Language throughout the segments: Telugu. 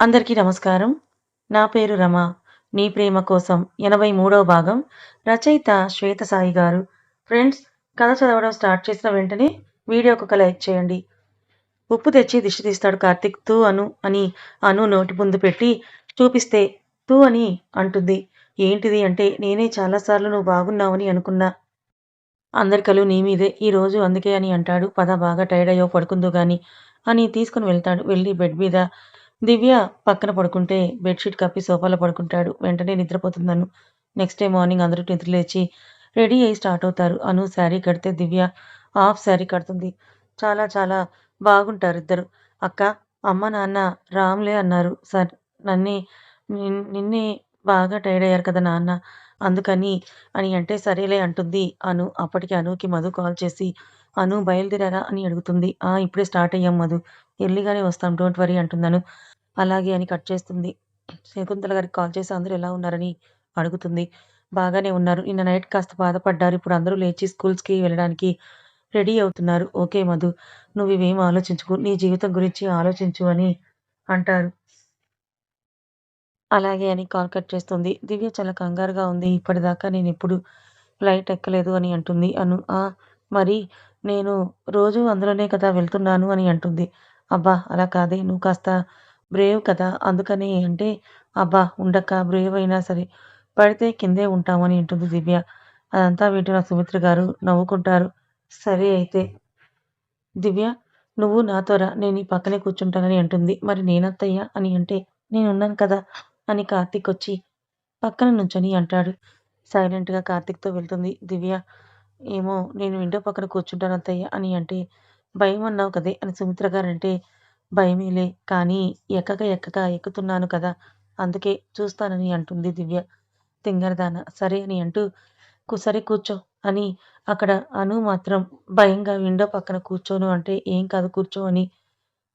అందరికీ నమస్కారం. నా పేరు రమ. నీ ప్రేమ కోసం 83వ భాగం. రచయిత శ్వేత సాయి గారు. ఫ్రెండ్స్ కథ చదవడం స్టార్ట్ చేసిన వెంటనే వీడియోకి ఒక లైక్ చేయండి. ఉప్పు తెచ్చి దిష్టి తీస్తాడు కార్తీక్. తూ అను అని అను నోటి ముందు పెట్టి చూపిస్తే తూ అని అంటుంది. ఏంటిది అంటే నేనే చాలాసార్లు నువ్వు బాగున్నావని అనుకున్నా. అందరి కలు నీ మీదే ఈ రోజు అందుకే అని అంటాడు. పద బాగా టైర్డ్ అయ్యో పడుకుందో గాని అని తీసుకుని వెళ్తాడు. వెళ్ళి బెడ్ మీద దివ్య పక్కన పడుకుంటే బెడ్షీట్ కప్పి సోఫాలో పడుకుంటాడు. వెంటనే నిద్రపోతుంది నెక్స్ట్ డే మార్నింగ్ అందరూ నిద్రలేచి రెడీ అయ్యి స్టార్ట్ అవుతారు. అను శారీ కడితే దివ్య హాఫ్ శారీ కడుతుంది. చాలా చాలా బాగుంటారు ఇద్దరు. అక్క, అమ్మ, నాన్న రామ్లే అన్నారు సార్ నన్నే నిన్నే బాగా టైర్డ్ అయ్యారు కదా నాన్న అందుకని అని అంటే సరేలే అంటుంది అను. అప్పటికి అనుకి మధు కాల్ చేసి అను బయలుదేరారా అని అడుగుతుంది. ఆ ఇప్పుడే స్టార్ట్ అయ్యాం మధు. ఎర్లీగానే వస్తాం డోంట్ వరీ అంటున్నాను అలాగే అని కట్ చేస్తుంది. శకుంతల గారికి కాల్ చేసి అందరూ ఎలా ఉన్నారని అడుగుతుంది. బాగానే ఉన్నారు. నిన్న నైట్ కాస్త బాధపడ్డారు. ఇప్పుడు అందరూ లేచి స్కూల్స్‌కి వెళ్ళడానికి రెడీ అవుతున్నారు. ఓకే మధు. నువ్వు ఇవేం ఆలోచించుకు నీ జీవితం గురించి ఆలోచించు అని అంటారు. అలాగే అని కాల్ కట్ చేస్తుంది. దివ్య చాలా కంగారుగా ఉంది. ఇప్పటిదాకా ఎప్పుడు ఫ్లైట్ ఎక్కలేదు అని అంటుంది అను. ఆ! మరి నేను రోజు అందులోనే కదా వెళ్తున్నాను అని అంటుంది. అబ్బా! అలా కాదే నువ్వు కాస్త బ్రేవ్ కదా! అందుకని అంటే అబ్బా! ఉండక్కా బ్రేవ్ అయినా సరే పడితే కిందే ఉంటాం అని అంటుంది దివ్య. అదంతా వింటున్న సుమిత్ర గారు నవ్వుకుంటారు. సరే అయితే. దివ్య నువ్వు నాతో రా. నేను నీ పక్కనే కూర్చుంటానని అంటుంది. మరి నేనత్తయ్య అని అంటే నేనున్నాను కదా! అని కార్తీక్ వచ్చి పక్కన నుంచొని అంటాడు. సైలెంట్‌గా కార్తీక్‌తో వెళ్తుంది దివ్య. ఏమో నేను విండో పక్కన కూర్చుంటాను అత్తయ్య అని అంటే భయం అన్నావు కదే అని సుమిత్ర గారంటే భయమేలే కానీ ఎక్కక ఎక్కక ఎక్కుతున్నాను కదా! అందుకే చూస్తానని అంటుంది దివ్య. తింగరదాన సరే అని అంటూ సరే కూర్చో అని అక్కడ అను మాత్రం భయంగా విండో పక్కన కూర్చోను అంటే ఏం కాదు కూర్చో అని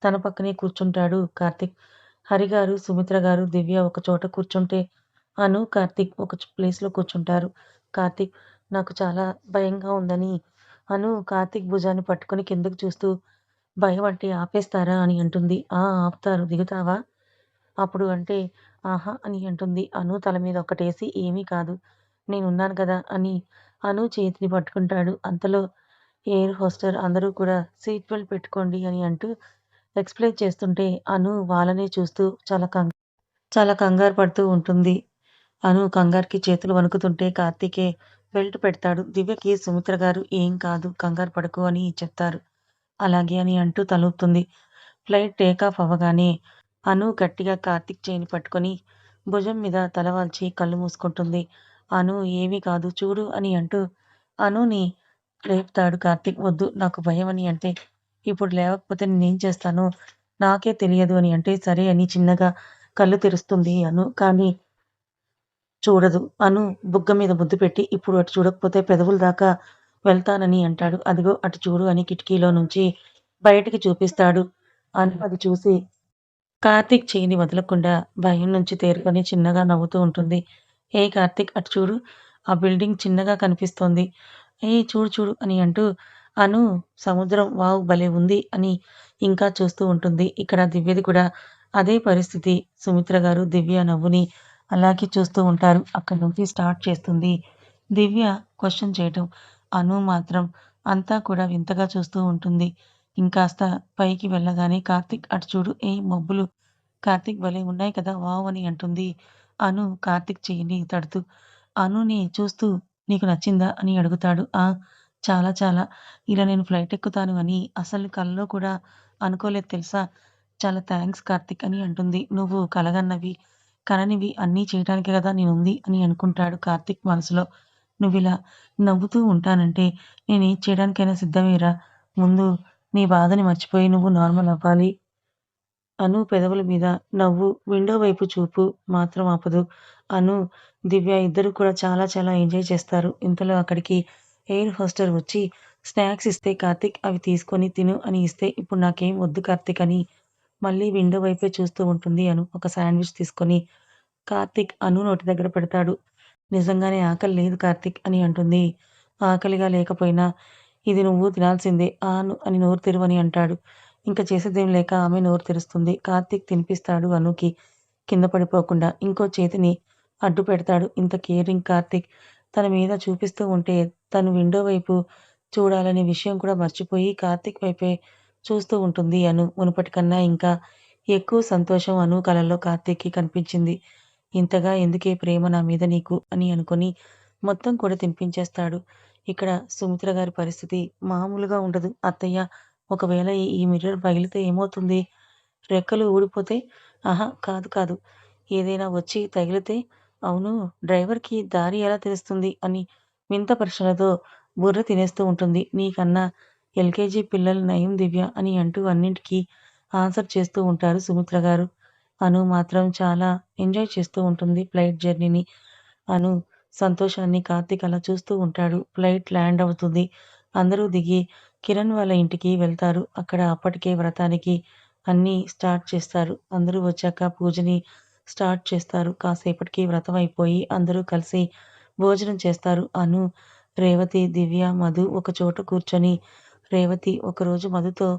తన పక్కనే కూర్చుంటాడు కార్తిక్ హరిగారు, సుమిత్ర గారు, దివ్య ఒక చోట కూర్చుంటే అను, కార్తిక్ ఒక ప్లేస్‌లో కూర్చుంటారు. కార్తిక్ నాకు చాలా భయంగా ఉందని అను కార్తీక్ భుజాన్ని పట్టుకొని కిందకు చూస్తూ భయం అంటే ఆపేస్తారా అని అంటుంది. ఆ! ఆపుతారు. దిగుతావా? అప్పుడు అంటే ఆహా! అని అంటుంది. అను తల మీద ఒకటేసి ఏమీ కాదు. నేనున్నాను కదా అని అను చేతిని పట్టుకుంటాడు. అంతలో ఎయిర్ హోస్టర్ అందరూ కూడా సీట్ బెల్ట్ పెట్టుకోండి అని అంటూ ఎక్స్‌ప్లెయిన్ చేస్తుంటే అను వాళ్ళనే చూస్తూ చాలా కం చాలా కంగారు పడుతూ ఉంటుంది. అను కంగారుకి చేతులు వణుకుతుంటే కార్తీకే బెల్ట్ పెడతాడు. దివ్యకి సుమిత్ర గారు ఏం కాదు కంగారు పడకు అని చెప్తారు. అలాగే అని అంటూ తలూపుతుంది. ఫ్లైట్ టేక్ ఆఫ్ అవ్వగానే అను గట్టిగా కార్తీక్ చేయిని పట్టుకొని భుజం మీద తలవాల్చి కళ్ళు మూసుకుంటుంది. అను ఏమీ కాదు చూడు అని అంటూ అనుని లేపుతాడు కార్తీక్. వద్దు నాకు భయం అని అంటే ఇప్పుడు లేవకపోతే నేనేం చేస్తాను నాకే తెలియదు అని అంటే సరే అని చిన్నగా కళ్ళు తెరుస్తుంది అను. కానీ చూడదు. అను బుగ్గ మీద ముద్దు పెట్టి ఇప్పుడు అటు చూడకపోతే పెదవుల దాకా వెళ్తానని అంటాడు. అదిగో అటు చూడు అని కిటికీలో నుంచి బయటికి చూపిస్తాడు. అను అది చూసి కార్తీక్ చేయిని వదలకుండా భయం నుంచి తేరుకొని చిన్నగా నవ్వుతూ ఉంటుంది. ఏ కార్తీక్ అటు చూడు. ఆ బిల్డింగ్ చిన్నగా కనిపిస్తోంది. ఏ చూడు చూడు అని అంటూ అను సముద్రం వావ్ భలే ఉంది అని ఇంకా చూస్తూ ఉంటుంది. ఇక్కడ దివ్యది కూడా అదే పరిస్థితి. సుమిత్ర గారు దివ్య నవ్వుని అలాగే చూస్తూ ఉంటారు. అక్కడి నుంచి స్టార్ట్ చేస్తుంది దివ్య క్వశ్చన్ చేయటం. అను మాత్రం అంతా కూడా వింతగా చూస్తూ ఉంటుంది. ఇంకాస్త పైకి వెళ్ళగానే కార్తీక్ అటు చూడు ఏ మబ్బులు కార్తీక్ భలే ఉన్నాయి కదా వావ్ అని అంటుంది. అను కార్తిక్ చెయ్యిని తడుతూ అనుని చూస్తూ నీకు నచ్చిందా అని అడుగుతాడు. ఆ! చాలా చాలా. ఇలా నేను ఫ్లైట్ ఎక్కుతాను అని అసలు కలలో కూడా అనుకోలేదు తెలుసా! చాలా థ్యాంక్స్ కార్తిక్ అని అంటుంది. నువ్వు కలగన్నవి, కననివి అన్నీ చేయడానికే కదా నేనుంది అని అనుకుంటాడు కార్తిక్ మనసులో. నువ్విలా నవ్వుతూ ఉంటానంటే నేనేది చేయడానికైనా సిద్ధమేరా! ముందు నీ బాధని మర్చిపోయి నువ్వు నార్మల్ అవ్వాలి. అను పెదవుల మీద నవ్వు, విండో వైపు చూపు మాత్రం ఆపదు. అను, దివ్య ఇద్దరు కూడా చాలా చాలా ఎంజాయ్ చేస్తారు. ఇంతలో అక్కడికి ఎయిర్ హోస్టర్ వచ్చి స్నాక్స్ ఇస్తే కార్తీక్ అవి తీసుకొని తిను అని ఇస్తే ఇప్పుడు నాకేం వద్దు కార్తిక్ అని మళ్ళీ విండో వైపే చూస్తూ ఉంటుంది అను. ఒక శాండ్‌విచ్ తీసుకొని కార్తీక్ అను నోటి దగ్గర పెడతాడు. నిజంగానే ఆకలి లేదు కార్తిక్ అని అంటుంది. ఆకలిగా లేకపోయినా ఇది నువ్వు తినాల్సిందే. ఆను అను అని నోరు తెరువని అంటాడు. ఇంకా చేసేదేం లేక ఆమె నోరు తెరుస్తుంది. కార్తీక్ తినిపిస్తాడు అనుకి కింద పడిపోకుండా. ఇంకో చేతిని అడ్డు పెడతాడు. ఇంత కేరింగ్ కార్తీక్ తన మీద చూపిస్తూ ఉంటే తను విండో వైపు చూడాలనే విషయం కూడా మర్చిపోయి కార్తీక్ వైపే చూస్తూ ఉంటుంది అను. మునుపటి కన్నా ఇంకా ఎక్కువ సంతోషం అను కలలో కార్తీక్‌కి కనిపించింది. ఇంతగా ఎందుకే ప్రేమ నా మీద నీకు అని అనుకుని మొత్తం కూడా తినిపించేస్తాడు. ఇక్కడ సుమిత్ర గారి పరిస్థితి మామూలుగా ఉండదు. అత్తయ్య ఒకవేళ ఈ మిర్రర్ పగిలితే ఏమవుతుంది? రెక్కలు ఊడిపోతే? ఆహా కాదు కాదు. ఏదైనా వచ్చి తగిలితే? అవును డ్రైవర్‌కి దారి ఎలా తెలుస్తుంది? అని వింత ప్రశ్నలతో బుర్ర తినేస్తూ ఉంటుంది. నీకన్నా ఎల్‌కేజీ పిల్లలు నయం దివ్య అని అంటూ అన్నింటికీ ఆన్సర్ చేస్తూ ఉంటారు సుమిత్ర గారు. అను మాత్రం చాలా ఎంజాయ్ చేస్తూ ఉంటుంది ఫ్లైట్ జర్నీని. అను సంతోషాన్ని కార్తీక్ అలా చూస్తూ ఉంటాడు. ఫ్లైట్ ల్యాండ్ అవుతుంది. అందరూ దిగి కిరణ్ వాళ్ళ ఇంటికి వెళ్తారు. అక్కడ అప్పటికే వ్రతానికి అన్నీ స్టార్ట్ చేస్తారు. అందరూ వచ్చాక పూజని స్టార్ట్ చేస్తారు. కాసేపటికి వ్రతం అయిపోయి అందరూ కలిసి భోజనం చేస్తారు. అను, రేవతి, దివ్య, మధు ఒక చోట కూర్చొని రేవతి ఒకరోజు మధుతో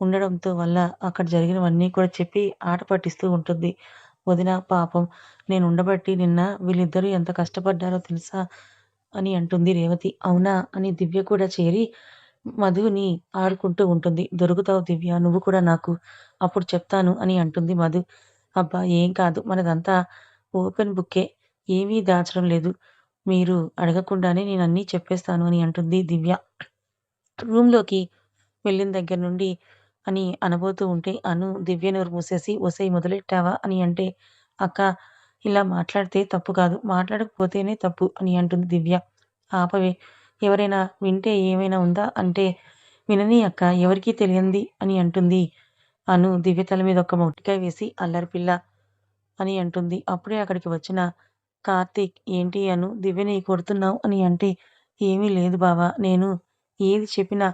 ఉండడంతో వల్ల అక్కడ జరిగినవన్నీ కూడా చెప్పి ఆట పట్టిస్తూ ఉంటుంది. వదినా పాపం నేను ఉండబట్టి నిన్న వీళ్ళిద్దరూ ఎంత కష్టపడ్డారో తెలుసా? అని అంటుంది రేవతి. అవునా? అని దివ్య కూడా చేరి మధుని ఆడుకుంటూ ఉంటుంది. దొరుకుతావు దివ్య నువ్వు కూడా నాకు. అప్పుడు చెప్తాను అని అంటుంది మధు. అబ్బా! ఏం కాదు. మనదంతా ఓపెన్ బుక్కే. ఏమీ దాచడం లేదు. మీరు అడగకుండానే నేను అన్నీ చెప్పేస్తాను అని అంటుంది దివ్య. రూమ్‌లోకి వెళ్ళిన దగ్గర నుండి అని అనబోతూ ఉంటే అను దివ్య నోరు మూసేసి ఒసేయ్ మొదలెట్టావా? అని అంటే అక్కా! ఇలా మాట్లాడితే తప్పు కాదు. మాట్లాడకపోతేనే తప్పు అని అంటుంది దివ్య. ఆపవే! ఎవరైనా వింటే ఏమైనా ఉందా? అంటే విననీ అక్కా! ఎవరికీ తెలియంది అని అంటుంది అను దివ్య తల మీద ఒక మొట్టికాయ వేసి అల్లరి పిల్ల అని అంటుంది. అప్పుడే అక్కడికి వచ్చిన కార్తీక్ ఏంటి అను దివ్యని కొడుతున్నావు అని అంటే ఏమీ లేదు బావా నేను ఏది చెప్పినా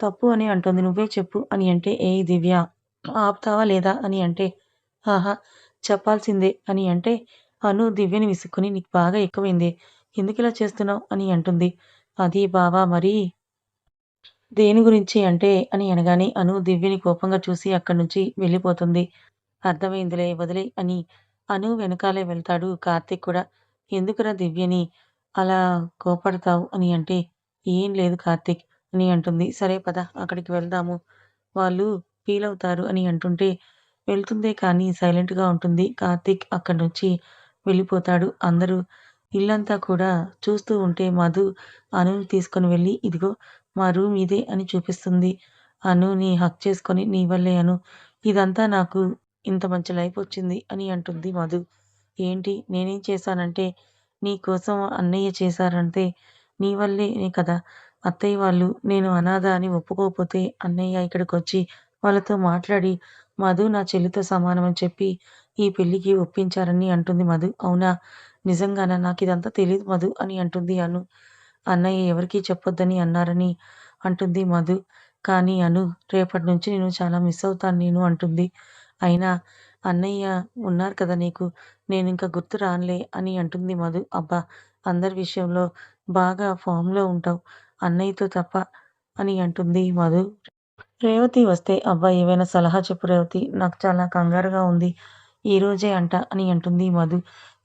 తప్పు అని అంటుంది. నువ్వే చెప్పు అని అంటే ఏ దివ్య! ఆపుతావా లేదా? అని అంటే ఆహా! చెప్పాల్సిందే అని అంటే అను దివ్యని విసుక్కుని నీకు బాగా ఎక్కువైంది ఎందుకు ఇలా చేస్తున్నావు? అని అంటుంది. అది బావా మరి దేని గురించి అంటే అని అనగానే అను దివ్యని కోపంగా చూసి అక్కడి నుంచి వెళ్ళిపోతుంది. అర్థమైందిలే వదిలే అని అను వెనకాలే వెళ్తాడు కార్తీక్ కూడా. ఎందుకురా దివ్యని అలా కోపడతావు? అని అంటే ఏం లేదు కార్తీక్ అని అంటుంది. సరే పద అక్కడికి వెళ్దాము. వాళ్ళు ఫీల్ అవుతారు అని అంటుంటే వెళ్తుందే కానీ సైలెంట్‌గా ఉంటుంది. కార్తీక్ అక్కడి నుంచి వెళ్ళిపోతాడు. అందరూ ఇల్లంతా కూడా చూస్తూ ఉంటే మధు అనుని తీసుకొని వెళ్ళి ఇదిగో మా రూమ్ ఇదే అని చూపిస్తుంది. అనుని హక్ చేసుకొని నీ వల్లే అను. ఇదంతా నాకు ఇంత మంచి లైఫ్ వచ్చింది అని అంటుంది మధు. ఏంటి నేనేం చేశానంటే నీ కోసం అన్నయ్య చేశారంటే నీ వల్లేనే కదా! అత్తయ్య వాళ్ళు నేను అనాథ అని ఒప్పుకోకపోతే అన్నయ్య ఇక్కడికి వచ్చి వాళ్ళతో మాట్లాడి మధు నా చెల్లితో సమానం అని చెప్పి ఈ పెళ్ళికి ఒప్పించారని అంటుంది మధు. అవునా? నిజంగానా? ఇదంతా తెలియదు మధు అని అంటుంది అను. అన్నయ్య ఎవరికీ చెప్పొద్దని అన్నారని అంటుంది మధు. కానీ అను రేపటి నుంచి నేను చాలా మిస్ అవుతాను నేను అంటుంది. అయినా అన్నయ్య ఉన్నారు కదా నీకు. నేను ఇంకా గుర్తు రానులే అని అంటుంది మధు. అబ్బా! అందరి విషయంలో బాగా ఫామ్‌లో ఉంటావు. అన్నయ్యతో తప్ప అని అంటుంది మధు. రేవతి వస్తే అబ్బా! ఏవైనా సలహా చెప్పు రేవతి. నాకు చాలా కంగారుగా ఉంది. ఈరోజే అంట అని అంటుంది మధు.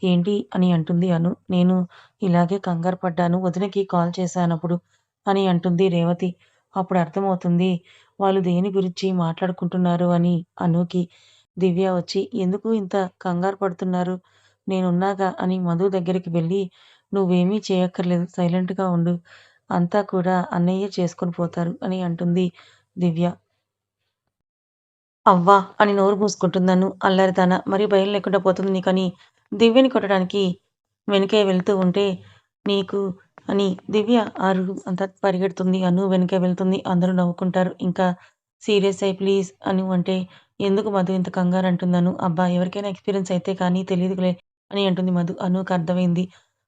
ఏంటి? అని అంటుంది అను. నేను ఇలాగే కంగారు పడ్డాను వదినకి కాల్ చేశానప్పుడు అని అంటుంది రేవతి. అప్పుడు అర్థమవుతుంది వాళ్ళు దేని గురించి మాట్లాడుకుంటున్నారు అని అనుకి. దివ్య వచ్చి ఎందుకు ఇంత కంగారు పడుతున్నారు? నేనున్నాగా అని మధు దగ్గరికి వెళ్ళి నువ్వేమీ చేయక్కర్లేదు సైలెంట్‌గా ఉండు. అంతా కూడా అన్నయ్యే చేసుకొని పోతారు అని అంటుంది దివ్య. అవ్వా! అని నోరు మూసుకుంటున్నాను అల్లరిదాన! మరీ భయం లేకుండా పోతుంది నీకని దివ్యని కొట్టడానికి వెనకే వెళ్తూ ఉంటే నీకు అని దివ్య ఆరు అంతా పరిగెడుతుంది. అను వెనకే వెళ్తుంది. అందరూ నవ్వుకుంటారు. ఇంకా సీరియస్ అయ్యి ప్లీజ్ అను అంటే ఎందుకు మధు ఇంత కంగారు అంటున్నాను అబ్బా! ఎవరికైనా ఎక్స్‌పీరియన్స్ అయితే కానీ తెలియదులే అని అంటుంది మధు. అనుకు అర్థమైంది.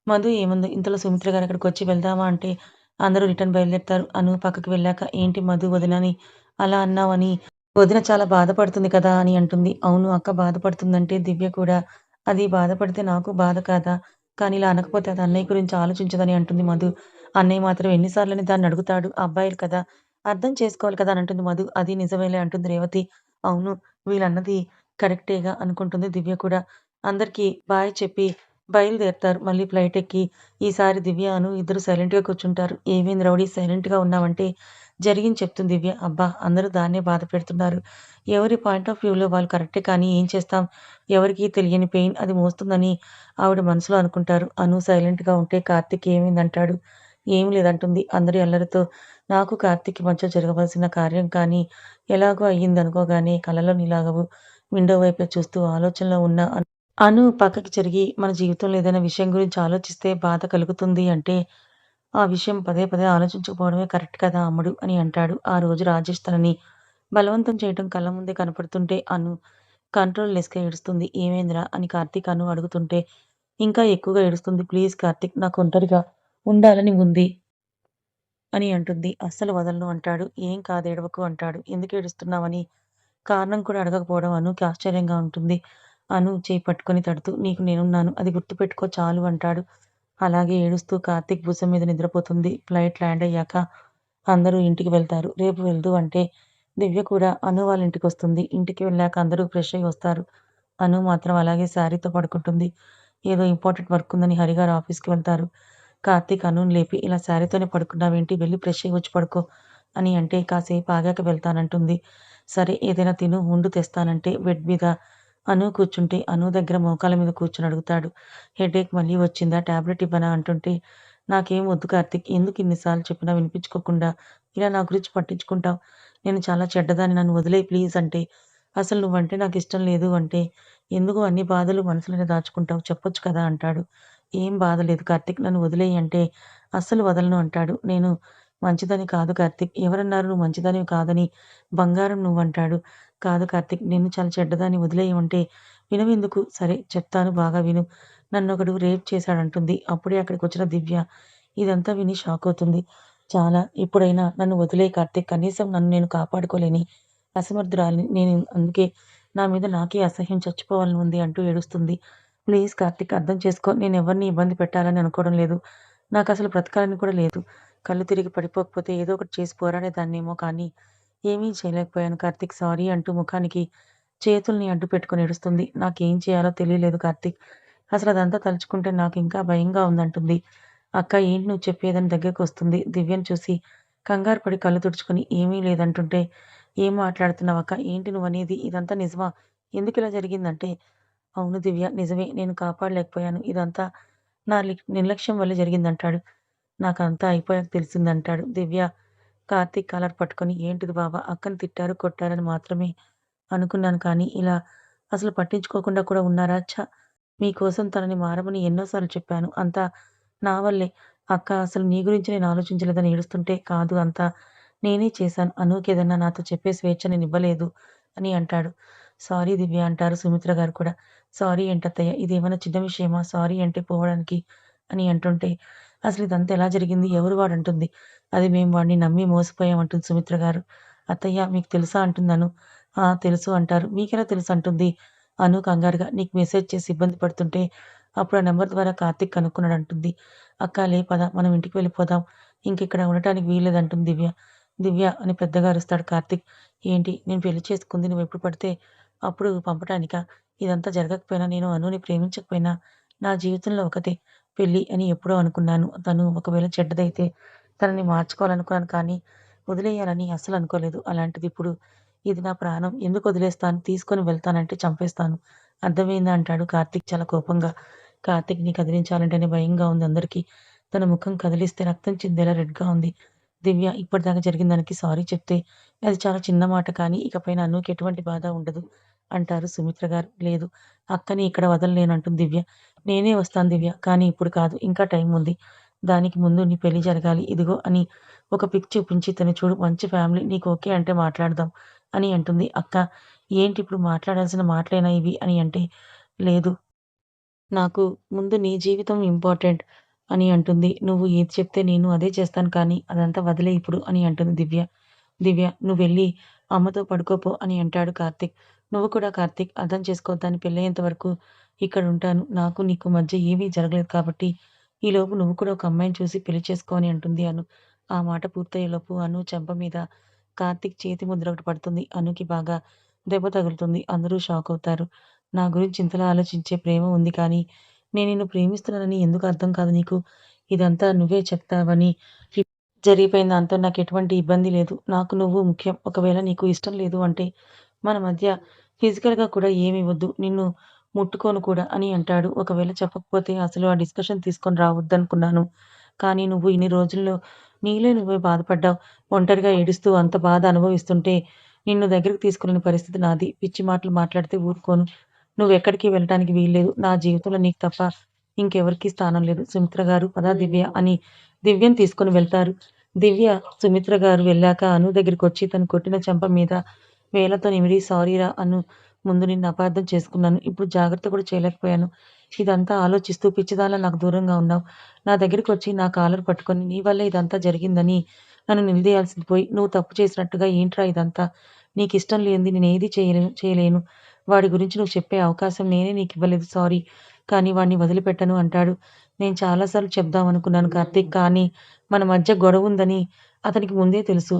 మధు ఏముంది ఇంతలో సుమిత్ర గారు అక్కడికి వచ్చి వెళ్దామా అంటే అందరూ రిటర్న్ బయలుదేరుతారు. అను పక్కకి వెళ్ళాక ఏంటి మధు వదినని అలా అన్నావని వదిన చాలా బాధపడుతుంది కదా! అని అంటుంది. అవును అక్క బాధపడుతుందంటే దివ్య కూడా అది బాధపడితే నాకు బాధ కాదా! కానీ ఇలా అనకపోతే అది అన్నయ్య గురించి ఆలోచించదని అంటుంది మధు. అన్నయ్య మాత్రం ఎన్ని దాన్ని అడుగుతాడు అబ్బాయిలు కదా! అర్థం చేసుకోవాలి కదా! అని అంటుంది మధు. అది నిజమేలే అంటుంది రేవతి. అవును. వీళ్ళన్నది కరెక్టేగా అనుకుంటుంది దివ్య కూడా. అందరికీ బాయ్ చెప్పి బయలుదేరుతారు మళ్ళీ ఫ్లైట్ ఎక్కి ఈసారి దివ్య, అను ఇద్దరు సైలెంట్‌గా కూర్చుంటారు. ఏమైంది రౌడీ సైలెంట్‌గా ఉన్నావంటే జరిగింది చెప్తుంది దివ్య. అబ్బా! అందరూ దాన్నే బాధ పెడుతున్నారు. ఎవరి పాయింట్ ఆఫ్ వ్యూలో వాళ్ళు కరెక్టే కానీ ఏం చేస్తాం? ఎవరికి తెలియని పెయిన్ అది మోస్తుందని ఆవిడ మనసులో అనుకుంటారు. అను సైలెంట్‌గా ఉంటే కార్తీక్ ఏమైందంటాడు. ఏం లేదంటుంది. అందరి అల్లరితో నాకు కార్తిక్ మధ్య జరగవలసిన కార్యం కానీ ఎలాగో అయ్యిందనుకోగానే కలలో నీలాగవు విండో వైపే చూస్తూ ఆలోచనలో ఉన్న అను పక్కకి జరిగి మన జీవితంలో ఏదైనా విషయం గురించి ఆలోచిస్తే బాధ కలుగుతుంది అంటే ఆ విషయం పదే పదే ఆలోచించకపోవడమే కరెక్ట్ కదా అమ్ముడు అని అంటాడు. ఆ రోజు రాజేష్ తనని బలవంతం చేయటం కళ్ళ ముందే కనపడుతుంటే అను కంట్రోల్ లెస్‌గా ఏడుస్తుంది. ఏమైందిరా? అని కార్తీక్ అను అడుగుతుంటే ఇంకా ఎక్కువగా ఏడుస్తుంది. ప్లీజ్ కార్తీక్ నాకు ఒంటరిగా ఉండాలని ఉంది. అని అంటుంది. అస్సలు వదలను అంటాడు. ఏం కాదు ఏడవకు అంటాడు. ఎందుకు ఏడుస్తున్నావని కారణం కూడా అడగకపోవడం అనుకి ఆశ్చర్యంగా ఉంటుంది. అను చేయి పట్టుకొని తడుతూ నీకు నేనున్నాను. అది గుర్తుపెట్టుకో చాలు అంటాడు. అలాగే ఏడుస్తూ కార్తీక్ భుజం మీద నిద్రపోతుంది. ఫ్లైట్ ల్యాండ్ అయ్యాక అందరూ ఇంటికి వెళ్తారు. రేపు వెళ్తూ అంటే దివ్య కూడా అను వాళ్ళ ఇంటికి వస్తుంది ఇంటికి వెళ్ళాక అందరూ ఫ్రెష్ అయ్యి వస్తారు. అను మాత్రం అలాగే శారీతో పడుకుంటుంది. ఏదో ఇంపార్టెంట్ వర్క్ ఉందని హరిగారు ఆఫీస్‌కి వెళ్తారు. కార్తీక్ అనుని లేపి ఇలా శారీతోనే పడుకున్నావేంటి? వెళ్ళి ఫ్రెష్ అయ్యి వచ్చి పడుకో అని అంటే కాసేపు ఆగాక వెళ్తానంటుంది. సరే ఏదైనా తిను ఉండు తెస్తానంటే బెడ్ మీద అను కూర్చుంటే అను దగ్గర మోకాళ్ళ మీద కూర్చుని అడుగుతాడు. హెడేక్ మళ్ళీ వచ్చిందా? టాబ్లెట్ ఇవ్వనా? అంటుంటే నాకేం వద్దు కార్తిక్ ఎందుకు ఇన్నిసార్లు చెప్పినా వినిపించుకోకుండా ఇలా నా గురించి పట్టించుకుంటావు? నేను చాలా చెడ్డదాన్ని నన్ను వదిలే ప్లీజ్ అంటే అసలు నువ్వంటే నాకు ఇష్టం లేదు అంటే ఎందుకు అన్ని బాధలు మనసులోనే దాచుకుంటావు? చెప్పొచ్చు కదా! అంటాడు. ఏం బాధ లేదు కార్తిక్ నన్ను వదిలేయి అంటే అస్సలు వదలను అంటాడు. నేను మంచిదని కాదు కార్తిక్ ఎవరన్నారు నువ్వు మంచిదని కాదని? బంగారం నువ్వంటాడు. కాదు కార్తీక్. నిన్ను చాలా చెడ్డదాన్ని వదిలేయమంటే వినవెందుకు? సరే చెప్తాను బాగా విను. నన్ను ఒకడు రేప్ చేశాడంటుంది. అప్పుడే అక్కడికి వచ్చిన దివ్య ఇదంతా విని షాక్ అవుతుంది చాలా. ఇప్పుడైనా నన్ను వదిలేయి కార్తిక్ కనీసం నన్ను నేను కాపాడుకోలేని అసమర్థురాలి నేను అందుకే నా మీద నాకే అసహ్యం చచ్చిపోవాలని ఉంది అంటూ ఏడుస్తుంది. ప్లీజ్ కార్తీక్ అర్థం చేసుకో. నేనెవరిని ఇబ్బంది పెట్టాలని అనుకోవడం లేదు. నాకు అసలు బ్రతకాలని కూడా లేదు. కళ్ళు తిరిగి పడిపోకపోతే ఏదో ఒకటి చేసి పోరాడేదాన్నేమో కానీ ఏమీ చేయలేకపోయాను కార్తీక్ సారీ అంటూ ముఖానికి చేతుల్ని అడ్డు పెట్టుకుని ఏడుస్తుంది. నాకేం చేయాలో తెలియలేదు కార్తీక్. అసలు అదంతా తలుచుకుంటే నాకు ఇంకా భయంగా ఉందంటుంది. అక్క ఏంటి నువ్వు చెప్పేదని దగ్గరకొస్తుంది. దివ్యను చూసి కంగారు పడి కళ్ళు తుడుచుకుని ఏమీ లేదంటుంటే ఏం మాట్లాడుతున్నావు అక్క ఏంటి నువ్వు అనేది ఇదంతా నిజమా? ఎందుకు ఇలా జరిగిందంటే అవును దివ్య నిజమే. నేను కాపాడలేకపోయాను. ఇదంతా నా నిర్లక్ష్యం వల్ల జరిగిందంటాడు. నాకంతా అయిపోయాక తెలిసిందంటాడు. దివ్య కార్తీక్ కాలర్ పట్టుకొని ఏంటిది బావ అక్కని తిట్టారు, కొట్టారని మాత్రమే అనుకున్నాను కానీ ఇలా అసలు పట్టించుకోకుండా కూడా ఉన్నారా? ఛ! మీకోసం తనని మారమని ఎన్నోసార్లు చెప్పాను. అంతా నా వల్లే. అక్క అసలు నీ గురించి నేను ఆలోచించలేదని ఏడుస్తుంటే కాదు అంతా నేనే చేశాను. అనూకేదన్నా నాతో చెప్పే స్వేచ్ఛ నేనివ్వలేదు అని అంటాడు. సారీ దివ్య అంటారు సుమిత్ర గారు కూడా. సారీ ఏంటత్తయ్య ఇదేమైనా చిన్న విషయమా? సారీ అంటే పోవడానికి అని అంటుంటే అసలు ఇదంతా ఎలా జరిగింది? ఎవరు వాడంటుంది. అది మేము వాడిని నమ్మి మోసపోయామంటుంది సుమిత్ర గారు. అత్తయ్య మీకు తెలుసా అంటుందను తెలుసు అంటారు. మీకెలా తెలుసు అంటుంది అను కంగారుగా. నీకు మెసేజ్ చేసి ఇబ్బంది పడుతుంటే అప్పుడు ఆ నెంబర్ ద్వారా కార్తీక్ కనుక్కున్నాడు అంటుంది. అక్క లే పద మనం ఇంటికి వెళ్ళిపోదాం. ఇంకిక్కడ ఉండటానికి వీల్లేదంటుంది దివ్య. దివ్య అని పెద్దగా అరుస్తాడు కార్తిక్ ఏంటి నేను పెళ్ళి చేసుకుంది నువ్వు ఎప్పుడు పడితే అప్పుడు పంపటానికా? ఇదంతా జరగకపోయినా నేను అనుని ప్రేమించకపోయినా నా జీవితంలో ఒకతే పెళ్ళి అని ఎప్పుడో అనుకున్నాను. తను ఒకవేళ చెడ్డదైతే తనని మార్చుకోవాలనుకున్నాను కానీ వదిలేయాలని అస్సలు అనుకోలేదు. అలాంటిది ఇప్పుడు ఇది నా ప్రాణం. ఎందుకు వదిలేస్తాను? తీసుకొని వెళ్తానంటే చంపేస్తాను. అర్థమైందా? అంటాడు కార్తీక్ చాలా కోపంగా. కార్తిక్ని కదిలించాలంటేనే భయంగా ఉంది అందరికీ. తన ముఖం కదిలిస్తే రక్తం చిందేలా రెడ్‌గా ఉంది. దివ్య ఇప్పటిదాకా జరిగిన దానికి సారీ చెప్తే అది చాలా చిన్న మాట కానీ ఇకపైన నన్నుకి ఎటువంటి బాధ ఉండదు అంటారు సుమిత్ర గారు. లేదు అక్కని ఇక్కడ వదలలేనంటుంది దివ్య. నేనే వస్తాను దివ్య. కానీ ఇప్పుడు కాదు. ఇంకా టైం ఉంది. దానికి ముందు నీ పెళ్ళి జరగాలి. ఇదిగో అని ఒక పిక్ చూపించి తను చూడు మంచి ఫ్యామిలీ నీకు ఓకే అంటే మాట్లాడదాం అని అంటుంది. అక్క ఏంటి ఇప్పుడు మాట్లాడాల్సిన మాటలేనా ఇవి అని అంటే లేదు. నాకు ముందు నీ జీవితం ఇంపార్టెంట్ అని అంటుంది. నువ్వు ఏది చెప్తే నేను అదే చేస్తాను కానీ అదంతా వదిలే ఇప్పుడు అని అంటుంది దివ్య. దివ్య నువ్వు వెళ్ళి అమ్మతో పడుకోపో అని అంటాడు కార్తీక్. నువ్వు కూడా కార్తీక్ అర్థం చేసుకో దాన్ని పెళ్ళయ్యేంత వరకు ఇక్కడుంటాను. నాకు నీకు మధ్య ఏమీ జరగలేదు కాబట్టి ఈలోపు నువ్వు కూడా ఒక అమ్మాయిని చూసి పెళ్ళి చేసుకొని అంటుంది అను. ఆ మాట పూర్తయ్యేలోపు అను చెంప మీద కార్తీక్ చేతి ముద్ర ఒకటి పడుతుంది. అనుకి బాగా దెబ్బ తగులుతుంది. అందరూ షాక్ అవుతారు. నా గురించి ఇంతలా ఆలోచించే ప్రేమ ఉంది కానీ నేను నిన్ను ప్రేమిస్తున్నానని ఎందుకు అర్థం కాదు నీకు? ఇదంతా నువ్వే చెప్తావని జరిగిపోయిన దాంతో నాకు ఎటువంటి ఇబ్బంది లేదు. నాకు నువ్వు ముఖ్యం. ఒకవేళ నీకు ఇష్టం లేదు అంటే మన మధ్య ఫిజికల్‌గా కూడా ఏమి వద్దు. నిన్ను ముట్టుకోను కూడా అని అంటాడు. ఒకవేళ చెప్పకపోతే అసలు ఆ డిస్కషన్ తీసుకొని రావద్దనుకున్నాను. కానీ నువ్వు ఇన్ని రోజుల్లో నీలే నువ్వే బాధపడ్డావు. ఒంటరిగా ఏడుస్తూ అంత బాధ అనుభవిస్తుంటే నిన్ను దగ్గరికి తీసుకునే పరిస్థితి నాది. పిచ్చి మాటలు మాట్లాడితే ఊరుకోను. నువ్వెక్కడికి వెళ్ళటానికి వీల్లేదు. నా జీవితంలో నీకు తప్ప ఇంకెవరికీ స్థానం లేదు. సుమిత్ర గారు పదా దివ్య అని దివ్యను తీసుకొని వెళ్తారు. దివ్య సుమిత్ర గారు వెళ్ళాక అను దగ్గరికి వచ్చి తను కొట్టిన చెంప మీద వేలతో నిమిరి సారీరా అను. ముందు నిన్ను అపార్థం చేసుకున్నాను. ఇప్పుడు జాగ్రత్త కూడా చేయలేకపోయాను. ఇదంతా ఆలోచిస్తూ పిచ్చిదాలా నాకు దూరంగా ఉన్నావు. నా దగ్గరికి వచ్చి నా కాలర్ పట్టుకొని నీ వల్లే ఇదంతా జరిగిందని నన్ను నిలదీయాల్సింది పోయి నువ్వు తప్పు చేసినట్టుగా ఏంట్రా ఇదంతా? నీకు ఇష్టం లేనిది ఏది చేయలేను చేయలేను. వాడి గురించి నువ్వు చెప్పే అవకాశం నేనే నీకు ఇవ్వలేదు సారీ. కానీ వాడిని వదిలిపెట్టను అంటాడు. నేను చాలాసార్లు చెప్దాం చెప్దామనుకున్నాను కార్తీక్. కానీ మన మధ్య గొడవ ఉందని అతనికి ముందే తెలుసు.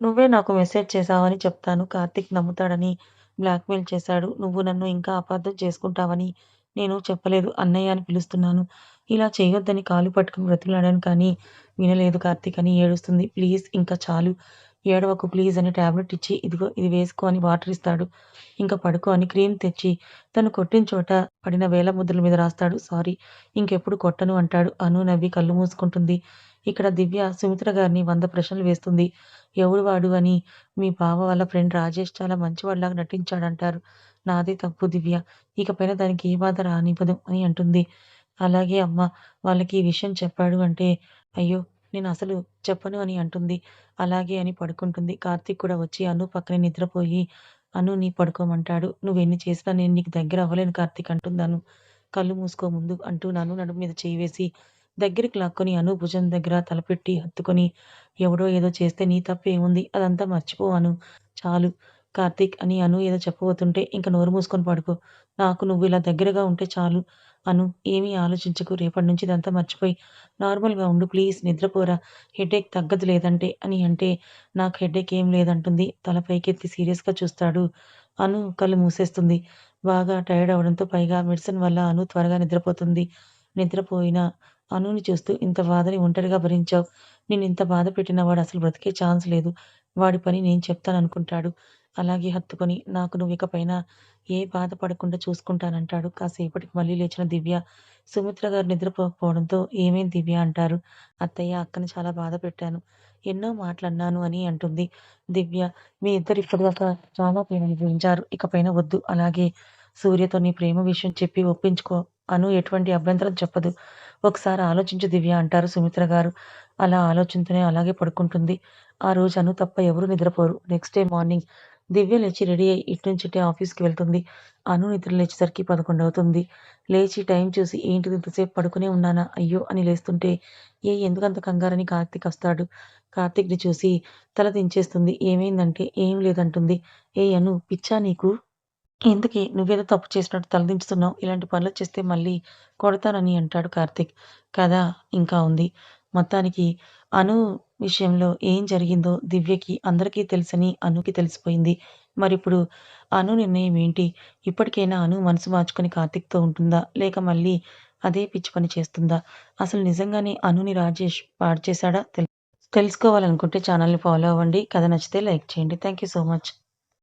నువ్వే నాకు మెసేజ్ చేశావని చెప్తాను. కార్తీక్ నమ్ముతాడని బ్లాక్‌మెయిల్ చేశాడు. నువ్వు నన్ను ఇంకా అపార్థం చేసుకుంటావని నేను చెప్పలేదు. అన్నయ్య అని పిలుస్తున్నాను. ఇలా చేయొద్దని కాలు పట్టుకొని బ్రతిమిలాడాను కానీ వినలేదు కార్తీక్ అని ఏడుస్తుంది. ప్లీజ్ ఇంకా చాలు. ఏడవకు ప్లీజ్ అని టాబ్లెట్ ఇచ్చి ఇదిగో ఇది వేసుకో అని వాటర్ ఇస్తాడు. ఇంకా పడుకో అని క్రీమ్ తెచ్చి తను కొట్టిన చోట పడిన వేల ముద్రల మీద రాస్తాడు. సారీ ఇంకెప్పుడు కొట్టను అంటాడు. అను నవ్వి కళ్ళు మూసుకుంటుంది. ఇక్కడ దివ్య సుమిత్ర గారిని వంద ప్రశ్నలు వేస్తుంది. ఎవడు వాడు అని మీ బావ వాళ్ళ ఫ్రెండ్ రాజేష్ చాలా మంచివాడిలాగా నటించాడంటారు. నాదే తప్పు దివ్య. ఇకపైన దానికి ఏ బాధ రానివ్వదు అని అంటుంది. అలాగే అమ్మ వాళ్ళకి ఈ విషయం చెప్పాడు అంటే అయ్యో! నేను అసలు చెప్పను అని అంటుంది. అలాగే అని పడుకుంటుంది. కార్తీక్ కూడా వచ్చి అను పక్కనే నిద్రపోయి అనుని పడుకోమంటాడు. నువ్వెన్ని చేసినా నేను నీకు దగ్గర అవ్వలేను కార్తీక్ అంటున్నాను కళ్ళు మూసుకో ముందు అంటూ నన్ను నడుము మీద చేయి వేసి దగ్గరికి లాక్కొని అను భుజం దగ్గర తలపెట్టి హత్తుకొని ఎవడో ఏదో చేస్తే నీ తప్పేముంది? అదంతా మర్చిపో అను. చాలు కార్తీక్ అని అను ఏదో చెప్పబోతుంటే ఇంక నోరు మూసుకొని పడుకో. నాకు నువ్వు ఇలా దగ్గరగా ఉంటే చాలు అను. ఏమీ ఆలోచించకు. రేపటి నుంచి ఇదంతా మర్చిపోయి నార్మల్‌గా ఉండు ప్లీజ్ నిద్రపోరా. హెడేక్ తగ్గదు లేదంటే అని అంటే నాకు హెడేక్ ఏం లేదంటుంది. తల పైకెత్తి సీరియస్‌గా చూస్తాడు. అను కళ్ళు మూసేస్తుంది. బాగా టైర్డ్ అవ్వడంతో పైగా మెడిసిన్ వల్ల అను త్వరగా నిద్రపోతుంది. నిద్రపోయిన అనుని చూస్తూ ఇంత బాధని ఒంటరిగా భరించావు. నేను ఇంత బాధ పెట్టిన వాడు అసలు బ్రతికే ఛాన్స్ లేదు. వాడి పని నేను చెప్తాననుకుంటాడు. అలాగే హత్తుకొని నాకు నువ్వు ఇకపైన ఏ బాధ పడకుండా చూసుకుంటానంటాడు. కాసేపటికి మళ్ళీ లేచిన దివ్య సుమిత్ర గారు నిద్రపోకపోవడంతో ఏమేం దివ్య అంటారు. అత్తయ్య అక్కని చాలా బాధ పెట్టాను. ఎన్నో మాటలన్నాను అని అంటుంది. దివ్య మీ ఇద్దరు ఇప్పటిదాకా చాలా ప్రేమ అనుభవించారు. ఇకపైన వద్దు. అలాగే సూర్యతో నీ ప్రేమ విషయం చెప్పి ఒప్పించుకో. అను ఎటువంటి అభ్యంతరం చెప్పదు. ఒకసారి ఆలోచించు దివ్య అంటారు సుమిత్ర గారు. అలా ఆలోచనతోనే అలాగే పడుకుంటుంది. ఆ రోజు అను తప్ప ఎవరు నిద్రపోరు. నెక్స్ట్ డే మార్నింగ్ దివ్య లేచి రెడీ అయ్యి ఇటు ఇట్నుంచిటే ఆఫీస్‌కి వెళ్తుంది. అను నిద్ర లేచేసరికి పదకొండవుతుంది. లేచి టైం చూసి ఏంటిది ఇంతసేపు పడుకునే ఉన్నానా? అయ్యో! అని లేస్తుంటే ఏ ఎందుకంత కంగారని కార్తీక్ వస్తాడు. కార్తీక్‌ని చూసి తల దించేస్తుంది. ఏమైందంటే ఏం లేదంటుంది. ఏ అను పిచ్చా నీకు? ఎందుకే నువ్వేదో తప్పు చేసినట్టు తలదించుతున్నావు. ఇలాంటి పనులు చేస్తే మళ్ళీ కొడతానని అంటాడు కార్తీక్. కథ ఇంకా ఉంది. మొత్తానికి అను విషయంలో ఏం జరిగిందో దివ్యకి అందరికీ తెలుసని అనుకి తెలిసిపోయింది. మరి ఇప్పుడు అను నిర్ణయం ఏంటి? ఇప్పటికైనా అను మనసు మార్చుకొని కార్తీక్‌తో ఉంటుందా? లేక మళ్ళీ అదే పిచ్చి పని చేస్తుందా? అసలు నిజంగానే అనుని రాజేష్ పాడు చేశాడా? తెల్ తెలుసుకోవాలనుకుంటే ఛానల్‌ని ఫాలో అవ్వండి. కథ నచ్చితే లైక్ చేయండి. Thank you so much.